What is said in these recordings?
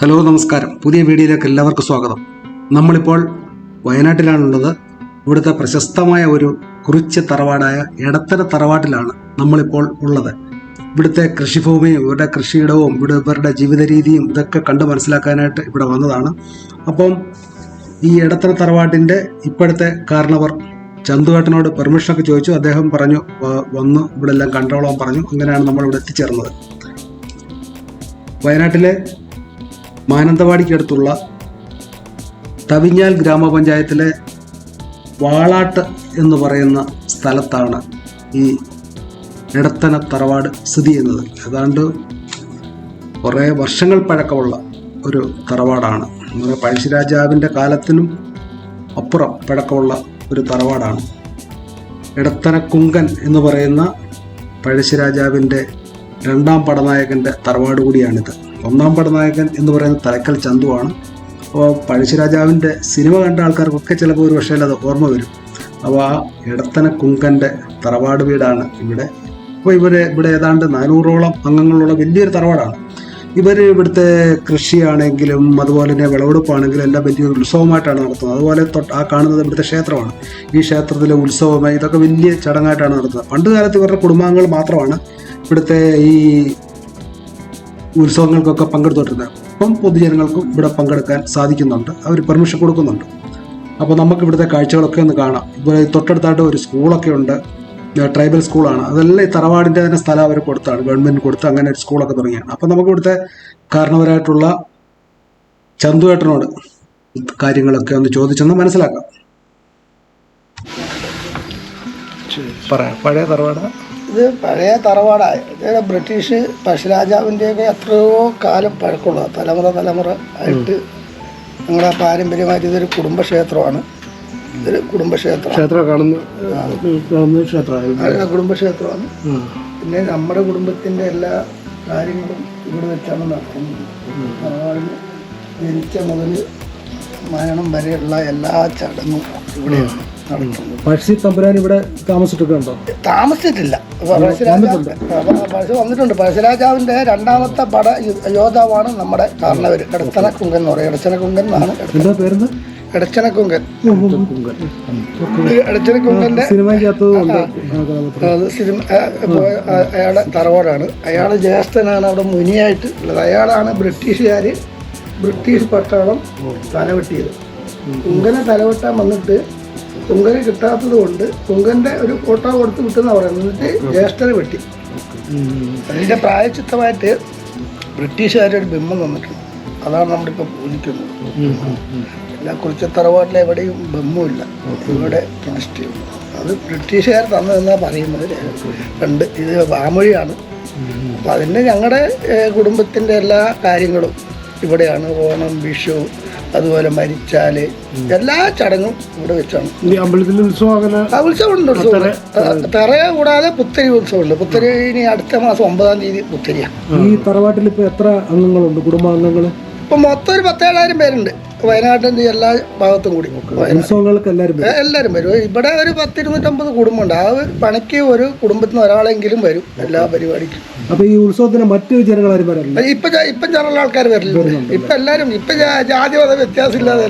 Hello നമസ്കാരം. പുതിയ വീഡിയോയിലേക്ക് എല്ലാവർക്കും സ്വാഗതം. നമ്മളിപ്പോൾ വയനാട്ടിലാണുള്ളത്. ഇവിടുത്തെ പ്രശസ്തമായ ഒരു കുറിച്ച് തറവാടായ എടത്തര തറവാട്ടിലാണ് നമ്മളിപ്പോൾ ഉള്ളത്. ഇവിടുത്തെ കൃഷിഭൂമിയും ഇവരുടെ കൃഷിയിടവും ഇവിടെ ഇവരുടെ ജീവിത രീതിയും ഇതൊക്കെ കണ്ട് മനസ്സിലാക്കാനായിട്ട് ഇവിടെ വന്നതാണ്. അപ്പം ഈ എടത്തര തറവാട്ടിന്റെ ഇപ്പോഴത്തെ കാരണവർ ചന്തുവേട്ടനോട് പെർമിഷനൊക്കെ ചോദിച്ചു. അദ്ദേഹം പറഞ്ഞു വന്ന് ഇവിടെ എല്ലാം കണ്ടോളാൻ പറഞ്ഞു. അങ്ങനെയാണ് നമ്മൾ ഇവിടെ എത്തിച്ചേർന്നത്. വയനാട്ടിലെ മാനന്തവാടിക്കടുത്തുള്ള തവിഞ്ഞാൽ ഗ്രാമപഞ്ചായത്തിലെ വാളാട്ട് എന്ന് പറയുന്ന സ്ഥലത്താണ് ഈ ഇടത്തന തറവാട് സ്ഥിതി ചെയ്യുന്നത്. ഏതാണ്ട് കുറേ വർഷങ്ങൾ പഴക്കമുള്ള ഒരു തറവാടാണ്. നമ്മുടെ പഴശ്ശിരാജാവിന്റെ കാലത്തിനും അപ്പുറം പഴക്കമുള്ള ഒരു തറവാടാണ്. ഇടത്തന കുങ്കൻ എന്ന് പറയുന്ന പഴശ്ശിരാജാവിന്റെ രണ്ടാം പടനായകന്റെ തറവാട് കൂടിയാണിത്. ഒന്നാം പടനായകൻ എന്ന് പറയുന്ന തലക്കൽ ചന്തുവാണ്. അപ്പോൾ പഴശ്ശിരാജാവിന്റെ സിനിമ കണ്ട ആൾക്കാർക്കൊക്കെ ചിലപ്പോൾ ഒരു പക്ഷേ അത് ഓർമ്മ വരും. അപ്പോൾ ആ ഇടത്തന കുങ്കന്റെ തറവാട് വീടാണ് ഇവിടെ. അപ്പോൾ ഇവർ ഇവിടെ ഏതാണ്ട് നാനൂറോളം അംഗങ്ങളുള്ള വലിയൊരു തറവാടാണ്. ഇവർ ഇവിടുത്തെ കൃഷിയാണെങ്കിലും അതുപോലെ തന്നെ വിളവെടുപ്പാണെങ്കിലും എല്ലാം വലിയൊരു ഉത്സവമായിട്ടാണ് നടത്തുന്നത്. അതുപോലെ തൊട്ട് ആ കാണുന്നത് ഇവിടുത്തെ ക്ഷേത്രമാണ്. ഈ ക്ഷേത്രത്തിലെ ഉത്സവം ഇതൊക്കെ വലിയ ചടങ്ങായിട്ടാണ് നടത്തുന്നത്. പണ്ട് കാലത്ത് ഇവരുടെ കുടുംബാംഗങ്ങൾ മാത്രമാണ് ഇവിടുത്തെ ഈ ഉത്സവങ്ങൾക്കൊക്കെ പങ്കെടുത്തോണ്ടിരുന്നത് അപ്പം പൊതുജനങ്ങൾക്കും ഇവിടെ പങ്കെടുക്കാൻ സാധിക്കുന്നുണ്ട്. അവർ പെർമിഷൻ കൊടുക്കുന്നുണ്ട്. അപ്പോൾ നമുക്ക് ഇവിടുത്തെ കാഴ്ചകളൊക്കെ ഒന്ന് കാണാം. ഇവിടെ തൊട്ടടുത്തായിട്ട് ഒരു സ്കൂളൊക്കെ ഉണ്ട്. ട്രൈബൽ സ്കൂളാണ് അതെല്ലാം ഈ തറവാടിന്റെ തന്നെ സ്ഥലം അവർ കൊടുത്താണ്. ഗവൺമെന്റ് കൊടുത്ത് അങ്ങനെ ഒരു സ്കൂളൊക്കെ തുടങ്ങിയാണ്. അപ്പോൾ നമുക്ക് ഇവിടുത്തെ കാരണവരായിട്ടുള്ള ചന്തുവേട്ടനോട് കാര്യങ്ങളൊക്കെ ഒന്ന് ചോദിച്ചൊന്ന് മനസ്സിലാക്കാം. പറയാം. പഴയ തറവാട് ഇത് പഴയ തറവാടായ. ഇത് ബ്രിട്ടീഷ് പശുരാജാവിന്റെയൊക്കെ എത്രയോ കാലം പഴക്കമുള്ള തലമുറ തലമുറ ആയിട്ട് ഞങ്ങളുടെ പാരമ്പര്യമായിട്ട് ഇതൊരു കുടുംബക്ഷേത്രമാണ്. ഇതൊരു കുടുംബക്ഷേത്രം. ക്ഷേത്രം കാണുന്ന ക്ഷേത്രമാണ് കുടുംബക്ഷേത്രമാണ്. പിന്നെ നമ്മുടെ കുടുംബത്തിന്റെ എല്ലാ കാര്യങ്ങളും ഇവിടെ വെച്ചാണ് നടത്തുന്നത്. തറവാടിന് ജനിച്ച മുതൽ മരണം വരെയുള്ള എല്ലാ ചടങ്ങും ഇവിടെയാണ്. പഴശ്ശി തമ്പുരാൻ ഇവിടെ താമസിച്ചിട്ടൊക്കെ ഉണ്ടോ താമസിച്ചിട്ടില്ല വന്നിട്ടുണ്ട്. പഴശ്ശി വന്നിട്ടുണ്ട്. പഴശ്ശിരാജാവിന്റെ രണ്ടാമത്തെ പട യോദ്ധാവാണ് നമ്മുടെ കാരണവര് എടച്ചനക്കുങ്കൻ എന്ന് പറയും. എടച്ചനക്കുങ്കൻ എന്നാണ് എന്താ പേരെന്ന് കുങ്കൻ കുങ്കന്റെ സിനിമ അയാളുടെ തറവാടാണ്. അയാളെ ജ്യേഷ്ഠനാണ് അവിടെ മുനിയായിട്ട് ഉള്ളത്. അയാളാണ് ബ്രിട്ടീഷുകാർ ബ്രിട്ടീഷ് പട്ടാളം തലവെട്ടിയത്. കുങ്കനെ തലവെട്ടാൻ വന്നിട്ട് കുങ്കനെ കിട്ടാത്തത് കൊണ്ട് തുങ്കന്റെ ഒരു ഫോട്ടോ കൊടുത്ത് വിട്ടെന്ന് പറയുന്നത്. എന്നിട്ട് ജ്യേഷ്ഠന് വെട്ടി. അതിന്റെ പ്രായച്ചിത്തമായിട്ട് ബ്രിട്ടീഷുകാരുടെ ഒരു ബിംബം തന്നിട്ടുണ്ട്. അതാണ് നമ്മളിപ്പോൾ പൂജിക്കുന്നത്. എല്ലാ കുറിച്ച തറവാട്ടിലെ എവിടെയും ബിംബമില്ല ഇവിടെ പ്രതിഷ്ഠ അത് ബ്രിട്ടീഷുകാർ തന്നതെന്നാണ് പറയുന്നത്. രണ്ട് ഇത് വാമൊഴിയാണ്. അപ്പം അതിന്റെ ഞങ്ങളുടെ കുടുംബത്തിന്റെ എല്ലാ കാര്യങ്ങളും ഇവിടെയാണ്. ഓണം വിഷു അതുപോലെ മരിച്ചാൽ എല്ലാ ചടങ്ങും ഇവിടെ വെച്ചാണ്. അമ്പലത്തിലെ ഉത്സവം അങ്ങനെ ഉത്സവമുണ്ട് ഉത്സവം തറ കൂടാതെ പുത്തരി ഉത്സവമുണ്ട്. പുത്തരി ഇനി അടുത്ത മാസം ഒമ്പതാം തീയതി പുത്തരിയാണ്. ഈ തറവാട്ടിൽ ഇപ്പൊ എത്ര അംഗങ്ങളുണ്ട്? കുടുംബാംഗങ്ങൾ ഇപ്പൊ മൊത്തം ഒരു പത്തേഴായിരം പേരുണ്ട്. വയനാട്ടിന്റെ എല്ലാ ഭാഗത്തും കൂടി എല്ലാവരും വരും. എല്ലാവരും വരും. ഇവിടെ ഒരു പത്തിരുന്നൂറ്റമ്പത് കുടുംബമുണ്ട്. ആ ഒരു പണിക്ക് ഒരു കുടുംബത്തിൽ നിന്ന് ഒരാളെങ്കിലും വരും എല്ലാ പരിപാടിക്കും. അപ്പൊ ഈ ഉത്സവത്തിന് മറ്റു ജനങ്ങൾ ഇപ്പൊ ഇപ്പൊ ജനറൽ ആൾക്കാർ വരില്ല. ഇപ്പൊ എല്ലാരും ഇപ്പൊ ജാതി മത വ്യത്യാസമില്ലാതെ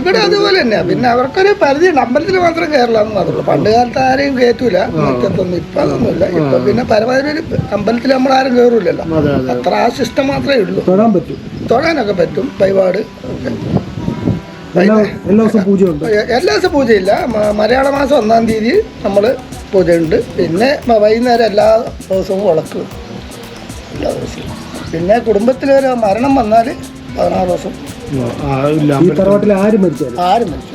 ഇവിടെ അതുപോലെ തന്നെയാ. പിന്നെ അവർക്കൊരു പരിധി അമ്പലത്തിൽ മാത്രം കയറില്ലാന്ന് മാത്രമേ പണ്ട് കാലത്ത് ആരെയും കയറ്റൂല മുറ്റത്തൊന്നും ഇപ്പൊ അതൊന്നുമില്ല. ഇപ്പൊ പിന്നെ പരമാവധി അമ്പലത്തിൽ നമ്മൾ ആരും കയറൂലല്ലോ അതെ അതെ അത്ര ആ സിസ്റ്റം മാത്രമേ ഉള്ളൂ. തൊഴാൻ പറ്റും. തൊഴാനൊക്കെ പറ്റും വഴിപാട്. ഒക്കെ എല്ലാ ദിവസവും പൂജയുണ്ട്. എല്ലാ ദിവസവും പൂജയില്ല. മലയാള മാസം ഒന്നാം തീയതി നമ്മൾ പൂജയുണ്ട്. പിന്നെ വൈകുന്നേരം എല്ലാ ദിവസവും വിളക്ക്. എല്ലാ ദിവസവും. പിന്നെ കുടുംബത്തിൽ ഒരു മരണം വന്നാൽ പതിനാറ് ദിവസം. ആ, മരിച്ചു ഈ തറവാട്ടിൽ ആര് മരിച്ചാലും. ആരും മരിച്ചു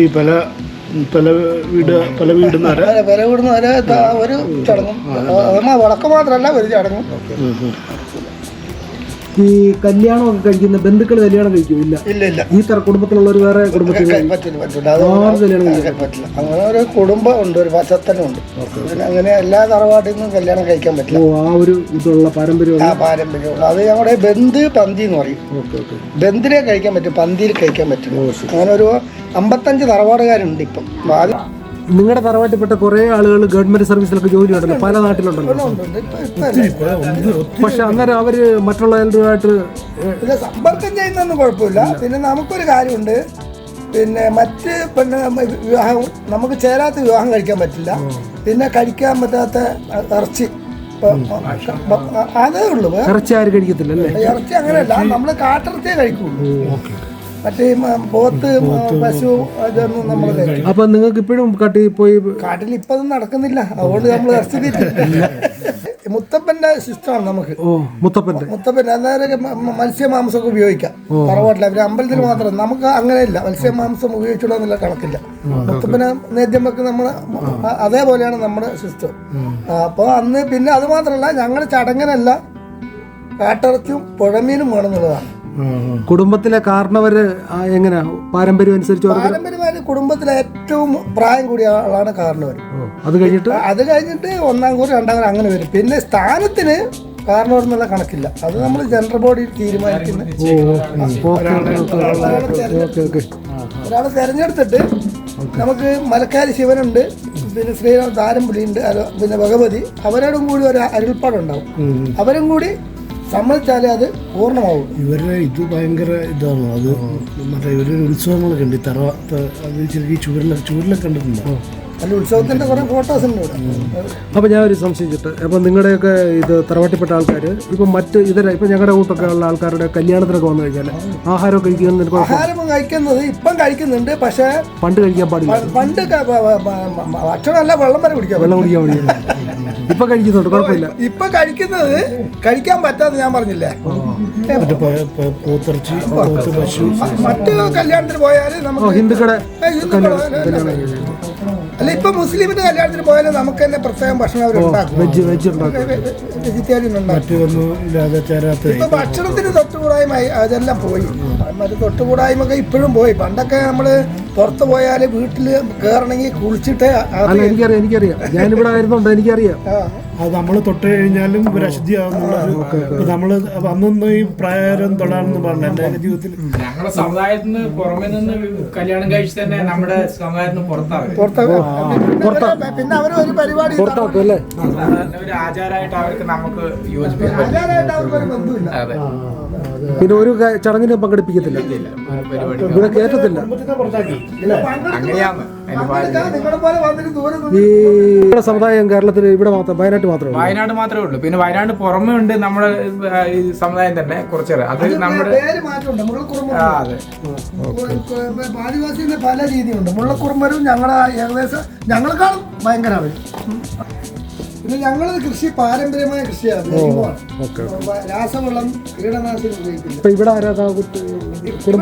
ഈ പല പല വീട് പല വീടുന്നവരെ പല വീടുന്നവരെ ഒരു ചടങ്ങും അതമ്മ വിളക്ക് മാത്രമല്ല ഒരു ചടങ്ങും. ഈ കല്യാണമൊക്കെ കഴിക്കുന്ന ബന്ധുക്കൾ കല്യാണം കഴിക്കും ഇല്ല ഈ തറ കുടുംബത്തിലുള്ളവർ വേറെ കുടുംബത്തിൽ പറ്റില്ല അങ്ങനെ ഒരു കുടുംബം ഉണ്ട് ഒരു പിന്നെ അങ്ങനെ എല്ലാ തറവാട്ടിൽ നിന്നും കല്യാണം കഴിക്കാൻ പറ്റില്ല. ആ ഒരു ഇതുള്ള പാരമ്പര്യം പാരമ്പര്യമുള്ള. അത് ഞങ്ങളുടെ ബന്ധ് പന്തി എന്ന് പറയും. ബന്ധിനെ കഴിക്കാൻ പറ്റും പന്തിയിൽ കഴിക്കാൻ പറ്റും അങ്ങനെ ഒരു അമ്പത്തഞ്ച് തറവാടുകാരുണ്ട് ഇപ്പം. നിങ്ങളുടെ തറവാട്ടിൽപ്പെട്ട കുറേ ആളുകൾ ഗവൺമെന്റ് സർവീസിലൊക്കെ ജോലി ഉണ്ടല്ലോ പല നാട്ടിലുണ്ടല്ലോ. പക്ഷെ അന്നേരം അവർ മറ്റുള്ളവരുമായിട്ട് സമ്പർക്കം ചെയ്യുന്നൊന്നും കുഴപ്പമില്ല. പിന്നെ നമുക്കൊരു കാര്യമുണ്ട്. പിന്നെ മറ്റ് പെണ്ണ് വിവാഹം നമുക്ക് ചേരാത്ത വിവാഹം കഴിക്കാൻ പറ്റില്ല. പിന്നെ കഴിക്കാൻ പറ്റാത്ത ഇറച്ചി. അതേ ഉള്ളൂ. ഇറച്ചി ആരും കഴിക്കത്തില്ല അല്ലേ ഇറച്ചി അങ്ങനെയല്ല നമ്മൾ കാട്ടിറച്ചിയേ കഴിക്കുള്ളൂ. മറ്റേ പോത്ത് മ- പശു ഇതൊന്നും നമ്മൾ അപ്പൊ നിങ്ങൾക്ക് ഇപ്പോഴും കാട്ടിൽ പോയി കാട്ടിൽ ഇപ്പൊ ഒന്നും നടക്കുന്നില്ല. അതുകൊണ്ട് നമ്മൾ തീറ്റില്ല മുത്തപ്പന്റെ സിസ്റ്റമാണ് നമുക്ക്. ഓ മുത്തപ്പന്റെ. മുത്തപ്പൻ അന്നേരം മത്സ്യമാംസമൊക്കെ ഉപയോഗിക്കാം. തറവാട്ടിൽ അവർ അമ്പലത്തിൽ മാത്രം. നമുക്ക് അങ്ങനെയില്ല. മത്സ്യമാംസം ഉപയോഗിച്ചുള്ള കണക്കില്ല. മുത്തപ്പനെ നേദ്യം വെക്കുന്ന നമ്മൾ അതേപോലെയാണ് നമ്മുടെ സിസ്റ്റം അപ്പോൾ അന്ന് പിന്നെ അത് മാത്രമല്ല ഞങ്ങളുടെ ചടങ്ങിനല്ല കാട്ടിറച്ചും പുഴമീനും വേണമെന്നുള്ളതാണ് കുടുംബത്തിലെ കാരണവര് എങ്ങനെയാ പാരമ്പര്യം അനുസരിച്ച് പാരമ്പര്യമായി കുടുംബത്തിലെ ഏറ്റവും പ്രായം കൂടിയ ആളാണ് കാരണവർ അത് കഴിഞ്ഞിട്ട് അത് കഴിഞ്ഞിട്ട് ഒന്നാം കൂറി രണ്ടാം കൂറി അങ്ങനെ വരും പിന്നെ സ്ഥാനത്തിന് കാരണവർ എന്നുള്ള കണക്കില്ല അത് നമ്മൾ ജനറൽ ബോഡി തീരുമാനിക്കുന്ന ഒരാളെ തെരഞ്ഞെടുത്തിട്ട് നമുക്ക് മലക്കാരി ശിവനുണ്ട് പിന്നെ ശ്രീരാം താരംപുലിയുണ്ട് അല്ല പിന്നെ ഭഗവതി അവരോടും കൂടി ഒരു അരുൾപ്പാടുണ്ടാവും അവരും കൂടി സമ്മതിച്ചാലേ അത് പൂർണമാവും. ഇവരുടെ ഇത് ഭയങ്കര ഇതാണ്. അത് മറ്റേ ഇവരുടെ ഉത്സവങ്ങളൊക്കെ ഉണ്ട്. തറ അത് ചെറിയ ചുവരിലൊക്കെ ചുവരിലൊക്കെ കണ്ടിട്ടുണ്ടോ? അല്ല ഉത്സവത്തിന്റെ കുറെ ഫോട്ടോസ് ഉണ്ട് ഇവിടെ. അപ്പൊ ഞാൻ ഒരു സംശയിച്ചിട്ട് അപ്പൊ നിങ്ങളുടെയൊക്കെ ഇത് തറവാട്ടിപ്പെട്ട ആൾക്കാർ ഇപ്പൊ മറ്റ് ഇതര ഇപ്പൊ ഞങ്ങളുടെ കൂട്ടൊക്കെ ഉള്ള ആൾക്കാരുടെ കല്യാണത്തിനൊക്കെ വന്നു കഴിഞ്ഞാൽ ആഹാരമൊക്കെ കഴിക്കുന്ന ആഹാരം കഴിക്കുന്നത് ഇപ്പം കഴിക്കുന്നുണ്ട് പക്ഷേ പണ്ട് കഴിക്കാൻ പാടില്ല. പണ്ട് ഭക്ഷണമല്ല വെള്ളം വരെ കുടിക്കാം വെള്ളം കുടിക്കാൻ പാടില്ല ഇപ്പൊ കഴിക്കുന്നുണ്ട് കുഴപ്പമില്ല. ഇപ്പൊ കഴിക്കുന്നത് കഴിക്കാൻ പറ്റാതെ ഞാൻ പറഞ്ഞില്ലേ? മറ്റു പോത്തിറച്ചി പശു. കല്യാണത്തിന് പോയാൽ നമുക്ക് ഹിന്ദുക്കൾ അല്ല ഇപ്പൊ മുസ്ലിമിന്റെ കല്യാണത്തിന് പോയാലും നമുക്ക് തന്നെ പ്രത്യേകം ഭക്ഷണം അവർ ഉണ്ടാക്കും വെജ് വെജ് വെജിറ്റേറിയൻ ഉണ്ടാക്കും മറ്റൊന്നും ഇല്ലാതെ ചേരാത്ത ഇപ്പൊ ഭക്ഷണത്തിന് തൊട്ടുകൂടായ്മ അതെല്ലാം പോയി. മറ്റു തൊട്ടുകൂടായ്മൊക്കെ ഇപ്പോഴും പോയി. പണ്ടൊക്കെ നമ്മൾ പുറത്ത് പോയാൽ വീട്ടിൽ കയറണമെങ്കിൽ കുളിച്ചിട്ടേ അല്ല എനിക്കറിയാം എനിക്കറിയാം. ഞാനിവിടെ ആയിരുന്നുണ്ട് എനിക്കറിയാം. അത് നമ്മൾ തൊട്ട് കഴിഞ്ഞാലും ഒരു അശുദ്ധി ആവുന്നുള്ള നമ്മൾ അന്നൊന്നും ഈ പ്രായം തൊടാണെന്ന് പറഞ്ഞു എന്റെ ജീവിതത്തിൽ ഞങ്ങളുടെ സമുദായത്തിൽ നിന്ന് പുറമെ നിന്ന് കല്യാണം കഴിച്ച് തന്നെ നമ്മുടെ സമുദായത്തിന് പുറത്താവും പുറത്ത് പിന്നെ അവർ ഒരു പരിപാടി ഒരു ആചാരമായിട്ട് അവർക്ക് നമുക്ക് അതെ. പിന്നെ ഒരു ചടങ്ങിന് പങ്കെടുപ്പിക്കത്തില്ല പരിപാടി. ഇവിടെ കേട്ടത്തില്ല ഈ ഇവിടെ സമുദായം കേരളത്തിൽ ഇവിടെ മാത്രം വയനാട്ടിൽ മാത്രമേ ഉള്ളൂ. വയനാട് മാത്രമേ ഉള്ളൂ. പിന്നെ വയനാട് പുറമേ ഉണ്ട് നമ്മുടെ ഈ സമുദായം തന്നെ കുറച്ചേറെ. അത് നമ്മുടെ അതെ. ആദിവാസിന്റെ പല രീതിയുണ്ട്. മുള്ളക്കുറുമ്പരും ഞങ്ങളെ ഏകദേശം ഞങ്ങളെക്കാളും ഭയങ്കര പിന്നെ ഞങ്ങളത് കൃഷി പാരമ്പര്യമായ കൃഷിയാണ്. രാസവെള്ളം രാസവളം കീടനാശിനി ഉപയോഗിക്കില്ല ഇപ്പൊ ഇവിടെ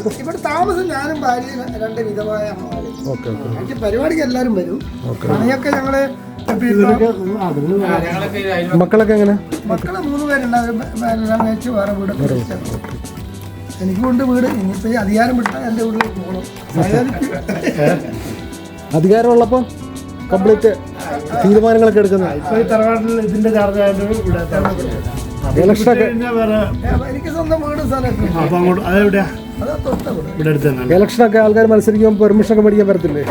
കുട്ടി- ഇവിടെ താമസം ഞാനും ഭാര്യയും രണ്ട് വിധമായ അമ്മമാര് ഓക്കെ ഓക്കെ. എനിക്ക് പരിപാടിക്ക് എല്ലാരും വരും. പണിയൊക്കെ ഞങ്ങൾ മക്കളൊക്കെ എങ്ങനെ? മക്കൾ മൂന്ന് പേരുണ്ട്. വേറെ വീട്. എനിക്കുണ്ട് വീട്. ഇനിയിപ്പോ അധികാരം വിട്ടാൽ എന്റെ വീട്ടിലേക്ക് പോകണം. അധികാരമുള്ളപ്പോ? കംപ്ലീറ്റ് തീരുമാനങ്ങളൊക്കെ എടുക്കുന്നത് ഇപ്പൊ ഈ തറവാട്ടിൽ ഇതിന്റെ ചാർജ് ഇവിടെ ഇലക്ഷനൊക്കെ അപ്പൊ അങ്ങോട്ട് അതെവിടെയാ ഇവിടെ. അടുത്ത് തന്നെ ഇലക്ഷനൊക്കെ ആൾക്കാർ മത്സരിക്കുമ്പോൾ പെർമിഷൻ ഒക്കെ മേടിക്കാൻ പറ്റത്തില്ലേ.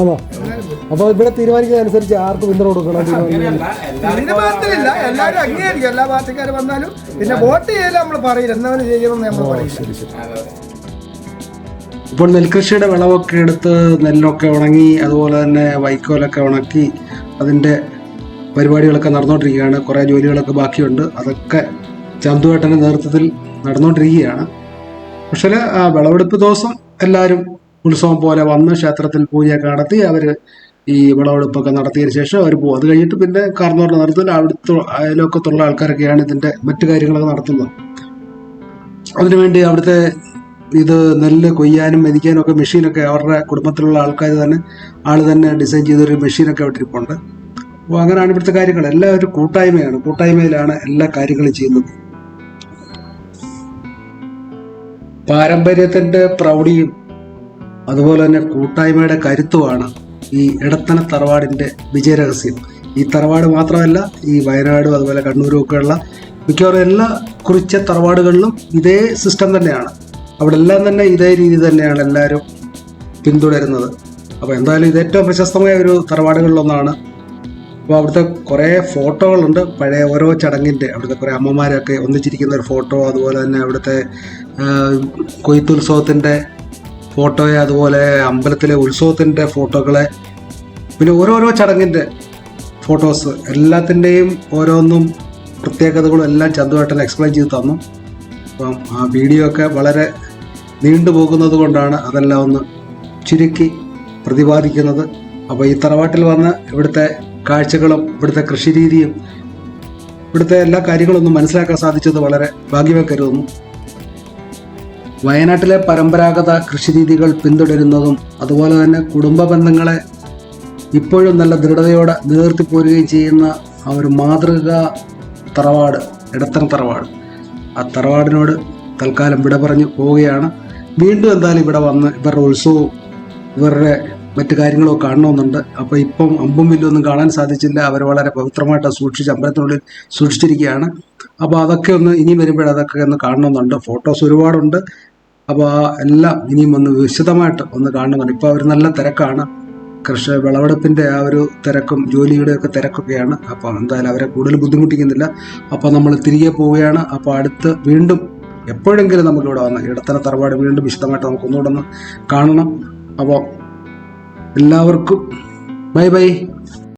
ആണോ? അപ്പൊ ഇവിടെ തീരുമാനിക്കുന്നതനുസരിച്ച് ആർക്ക് പിന്തുണ കൊടുക്കണം എല്ലാവരും തീരുമാനത്തിലില്ല എല്ലാരും അംഗീകരിക്കും. എല്ലാ പാർട്ടിക്കാരും വന്നാലും പിന്നെ വോട്ട് ചെയ്യലും നമ്മൾ പറയില്ല. എന്നവന് ചെയ്യണം നമ്മൾ അതെ. ഇപ്പോൾ നെൽകൃഷിയുടെ വിളവൊക്കെ എടുത്ത് നെല്ലൊക്കെ ഉണങ്ങി അതുപോലെ തന്നെ വൈക്കോലൊക്കെ ഉണക്കി അതിന്റെ പരിപാടികളൊക്കെ നടന്നുകൊണ്ടിരിക്കുകയാണ്. കുറേ ജോലികളൊക്കെ ബാക്കിയുണ്ട്. അതൊക്കെ ചന്തുവേട്ടന്റെ നേതൃത്വത്തിൽ നടന്നുകൊണ്ടിരിക്കുകയാണ്. പക്ഷേ ആ വിളവെടുപ്പ് ദിവസം എല്ലാവരും ഉത്സവം പോലെ വന്ന് ക്ഷേത്രത്തിൽ പൂജയൊക്കെ നടത്തി അവർ ഈ വിളവെടുപ്പൊക്കെ നടത്തിയതിന് ശേഷം അവർ പോകും. അത് കഴിഞ്ഞിട്ട് പിന്നെ കാർന്നോറിന്റെ നേതൃത്വത്തിൽ അവിടുത്തെ അയലോക്കത്തുള്ള ആൾക്കാരൊക്കെയാണ് ഇതിന്റെ മറ്റു കാര്യങ്ങളൊക്കെ നടത്തുന്നത്. അതിനുവേണ്ടി അവിടുത്തെ ഇത് നെല്ല് കൊയ്യാനും മെതിക്കാനും ഒക്കെ മെഷീനൊക്കെ അവരുടെ കുടുംബത്തിലുള്ള ആൾക്കാർ തന്നെ ആൾ തന്നെ ഡിസൈൻ ചെയ്തൊരു മെഷീനൊക്കെ ഇട്ടിരിപ്പുണ്ട്. അപ്പോൾ അങ്ങനെയാണ് ഇവിടുത്തെ കാര്യങ്ങൾ. എല്ലാം ഒരു കൂട്ടായ്മയാണ്. കൂട്ടായ്മയിലാണ് എല്ലാ കാര്യങ്ങളും ചെയ്യുന്നത്. പാരമ്പര്യത്തിന്റെ പ്രൗഢിയും അതുപോലെ തന്നെ കൂട്ടായ്മയുടെ കരുത്തുമാണ് ഈ ഇടത്തന തറവാടിന്റെ വിജയരഹസ്യം ഈ തറവാട് മാത്രമല്ല ഈ വയനാടും അതുപോലെ കണ്ണൂരും ഒക്കെയുള്ള മിക്കവാറും എല്ലാ കുറിച്ച തറവാടുകളിലും ഇതേ സിസ്റ്റം തന്നെയാണ്. അവിടെ എല്ലാം തന്നെ ഇതേ രീതി തന്നെയാണ് എല്ലാവരും പിന്തുടരുന്നത്. അപ്പോൾ എന്തായാലും ഇത് ഏറ്റവും പ്രശസ്തമായ ഒരു തറവാടുകളിലൊന്നാണ് അപ്പോൾ അവിടുത്തെ കുറേ ഫോട്ടോകളുണ്ട്. പഴയ ഓരോ ചടങ്ങിന്റെ അവിടുത്തെ കുറേ അമ്മമാരൊക്കെ ഒന്നിച്ചിരിക്കുന്ന ഒരു ഫോട്ടോ അതുപോലെ തന്നെ അവിടുത്തെ കൊയ്ത്തുത്സവത്തിന്റെ ഫോട്ടോയെ അതുപോലെ അമ്പലത്തിലെ ഉത്സവത്തിന്റെ ഫോട്ടോകളെ പിന്നെ ഓരോരോ ചടങ്ങിന്റെ ഫോട്ടോസ് എല്ലാത്തിന്റെയും ഓരോന്നും പ്രത്യേകതകളും എല്ലാം ചന്തുവേട്ടൻ എക്സ്പ്ലെയിൻ ചെയ്ത് തന്നു. അപ്പം ആ വീഡിയോ ഒക്കെ വളരെ നീണ്ടു പോകുന്നത് കൊണ്ടാണ് അതെല്ലാം ഒന്ന് ചുരുക്കി പ്രതിപാദിക്കുന്നത്. അപ്പോൾ ഈ തറവാട്ടിൽ വന്ന് ഇവിടുത്തെ കാഴ്ചകളും ഇവിടുത്തെ കൃഷിരീതിയും ഇവിടുത്തെ എല്ലാ കാര്യങ്ങളും ഒന്ന് മനസ്സിലാക്കാൻ സാധിച്ചത് വളരെ ഭാഗ്യവക്കരുതുന്നു കരുതുന്നു വയനാട്ടിലെ പരമ്പരാഗത കൃഷിരീതികൾ പിന്തുടരുന്നതും അതുപോലെ തന്നെ കുടുംബ ബന്ധങ്ങളെ ഇപ്പോഴും നല്ല ദൃഢതയോടെ നിലനിർത്തി പോരുകയും ചെയ്യുന്ന ആ ഒരു മാതൃക തറവാട് ഇടത്തരം തറവാട്. ആ തറവാടിനോട് തൽക്കാലം വിട പറഞ്ഞു പോവുകയാണ്. വീണ്ടും എന്തായാലും ഇവിടെ വന്ന് ഇവരുടെ ഉത്സവവും ഇവരുടെ മറ്റു കാര്യങ്ങളോ കാണണമെന്നുണ്ട്. അപ്പോൾ ഇപ്പം അമ്പും വില്ലൊന്നും കാണാൻ സാധിച്ചില്ല. അവർ വളരെ പവിത്രമായിട്ട് സൂക്ഷിച്ച് അമ്പലത്തിനുള്ളിൽ സൂക്ഷിച്ചിരിക്കുകയാണ്. അപ്പോൾ അതൊക്കെ ഒന്ന് ഇനിയും വരുമ്പോൾ അതൊക്കെ ഒന്ന് കാണണമെന്നുണ്ട്. ഫോട്ടോസ് ഒരുപാടുണ്ട്. അപ്പോൾ ആ എല്ലാം ഇനിയും ഒന്ന് വിശദമായിട്ട് ഒന്ന് കാണണമെന്നുണ്ട്. ഇപ്പോൾ അവർ നല്ല തിരക്കാണ്. കൃഷി വിളവെടുപ്പിന്റെ ആ ഒരു തിരക്കും ജോലിയുടെ ഒക്കെ തിരക്കൊക്കെയാണ്. അപ്പോൾ എന്തായാലും അവരെ കൂടുതൽ ബുദ്ധിമുട്ടിക്കുന്നില്ല. അപ്പോൾ നമ്മൾ തിരികെ പോവുകയാണ്. അപ്പോൾ അടുത്ത് വീണ്ടും എപ്പോഴെങ്കിലും നമുക്കിവിടെ വന്ന് ഇടത്തര തറവാട് വീണ്ടും വിശദമായിട്ട് നമുക്ക് ഒന്നുകൂടെ ഒന്ന് കാണണം. അപ്പോൾ എല്ലാവർക്കും ബൈ ബൈ.